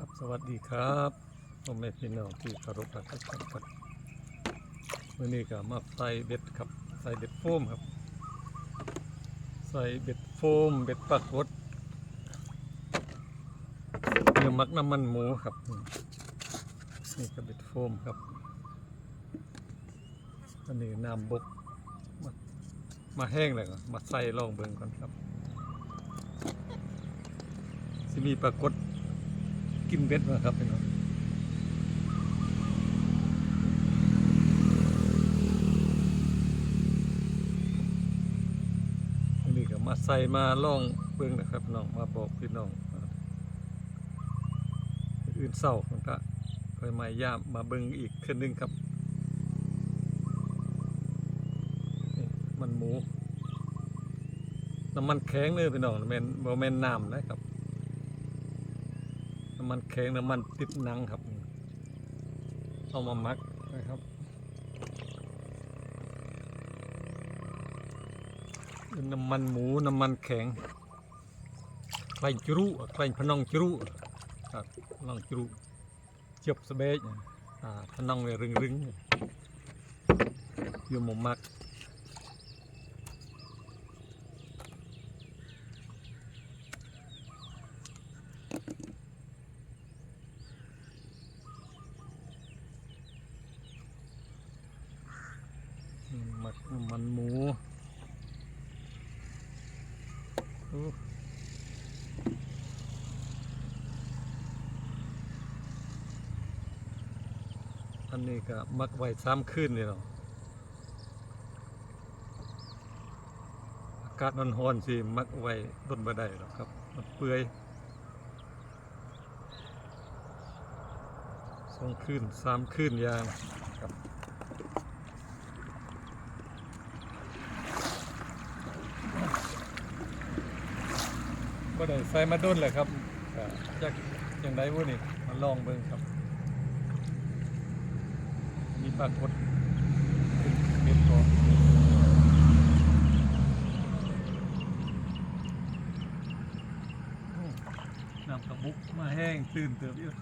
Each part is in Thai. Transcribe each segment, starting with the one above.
ครับสวัสดีครับผมแม่พี่น้องที่คารพรักทุกท่านครับวันนี้ก็มาใส่เบ็ดครับใส่เบ็ดโฟมครับ ใส่เบ็ดโฟม เบ็ดปลากดเนื้อมักน้ำมันหมูครับ นี่ก็เบ็ดโฟมครับอันนี้น้ำบกมามาแห้งเลยก็มาใส่ลองเบิ่งก่อนครับสิมีปลากด กินเบ็ดมาครับพี่น้องนนี้ก็มาใส่มาล่องเบิ่งนะครับน้องมาบอกพี่น้องอื่นเศร้าผมก็คอยมาย่ามมาเบิ่งอีกคืนนึงครับมันหมูน้ำมันแข็งเลยพี่น้องแมนบ่แมนน้ำนะครับ มันแข็งน้ำมันติดหนังครับ เอามามักนะครับน้ำมันหมูน้ำมันแข็งใครจรุใครพนองจรุครับพนองจรุเจียบสเบกอ่าพนองเรึงรึงๆอยู่หมมัก อื มักน้ำมันหมูอันนี้ก็มักไว้ซ้ำขึ้นนี่เนาะอากาศมันร้อนสิ มักไว้ต้นบ่ได้หรอกครับมันเปื่อยสองคืนสามคืนยางครับ ได้ใส่มาด้นเลยครับก็จากอย่างไรวุ้นี่มาลองเบิ่งครับ มีปรากฏเม็ดก่อนโอ้น้ำกระบุกมาแห้งตื่นเติบอยู่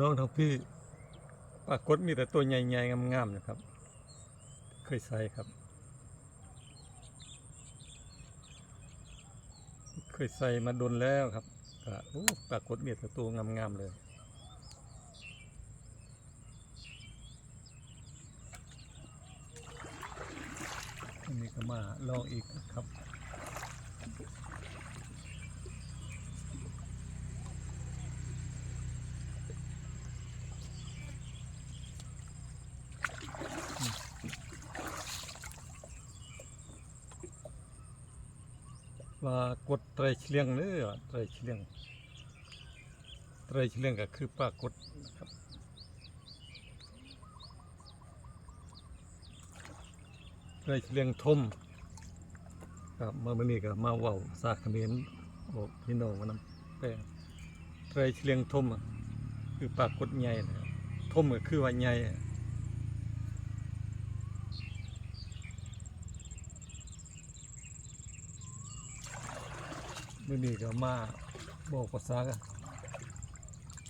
น้องทั้งพี่ปรากฏมีแต่ตัวใหญ่ๆงามๆนะครับ เคยใส่ครับ เคยใส่มาดนแล้วครับปรากฏมีแต่ตัวงามๆเลยอันนี้ก็มาลองอีกครับ ว่ากดไตรเฉลียงเนื้อไตรเฉลียงไตรเฉลียงก็คือปรากฏนะครับไตรเฉลียงทมครับมาวันนี้ก็มาเว้าสาขเขมรบอกพี่น้องว่านำแปลไตรเฉลียงทมอะคือปรากฏใหญ่นะครับทมก็คือว่าใหญ่ มื่อนี้ก็มาบอกภาษา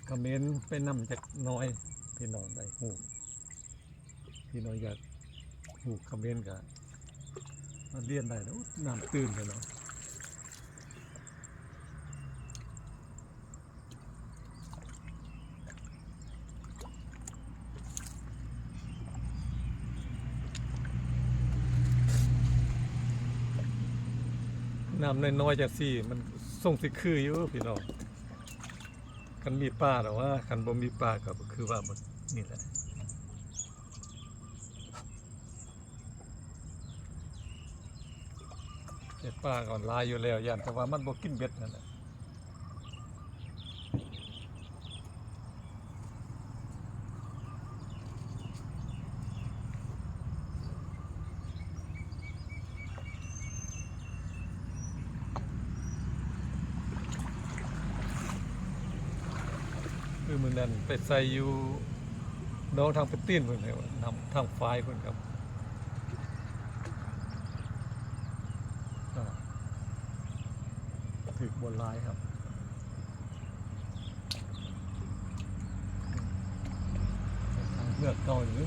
คอมเมนต์ไปนำจากน้อยพี่น้องได้หูพี่น้องอยากหูคอมเมนต์กันมาเรียนได้แล้วน้ำตื่นเลยเนาะ น้ำน้อยๆจากสี่ มันส่งสิคืออยู่พี่น้องคันมีป้าหรอว่าคันบ่มีป้าก็คือว่ามันนี่แหละแต่ป้าก่อนลายอยู่แล้วย่านแต่ว่ามันบ่กินเบ็ดนั่นแหละ คือมือนั้นไปใส่อยู่น้องทางเปตีนเพิ่นเลยว่าทาทางฝ่ายเพิ่นครับถือบนลายครับทางเลือกเก่าหรือ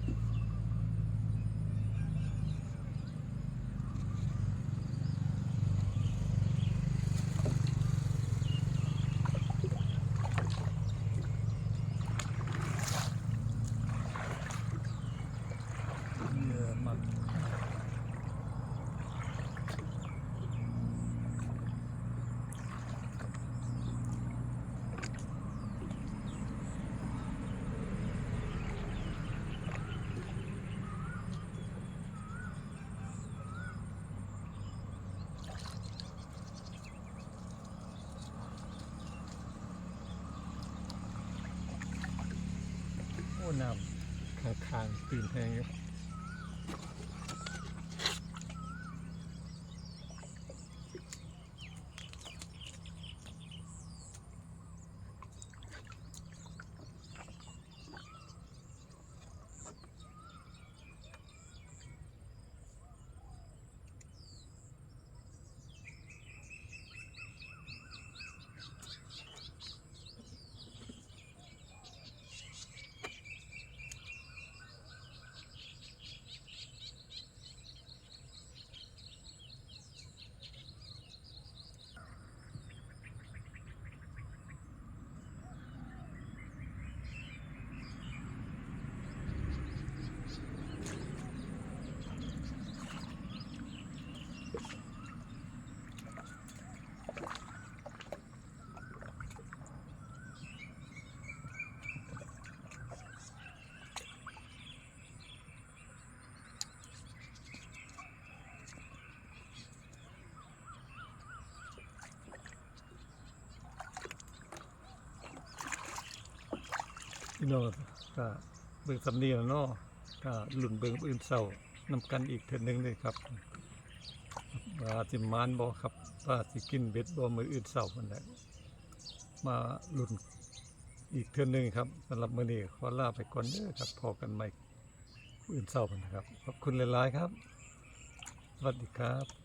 น้ำข้างๆตื่นแห้งอยู่ พี่น้องก็เบิ่งสำเนียงเนาะก็หลุนเบิ่งอื่นเศร้านำกันอีกเทือนึงเลยครับว่าสิมานบ่ครับว่าสิกินเบ็ดบ่มืออื่นเศร้ามันแหละมาหลุนอีกเทือนึงครับสำหรับมื้อนี้ขอลาไปก่อนเด้อครับพอกันใหม่อื่นเศร้าพุ่นนะครับขอบคุณหลายๆครับสวัสดีครับ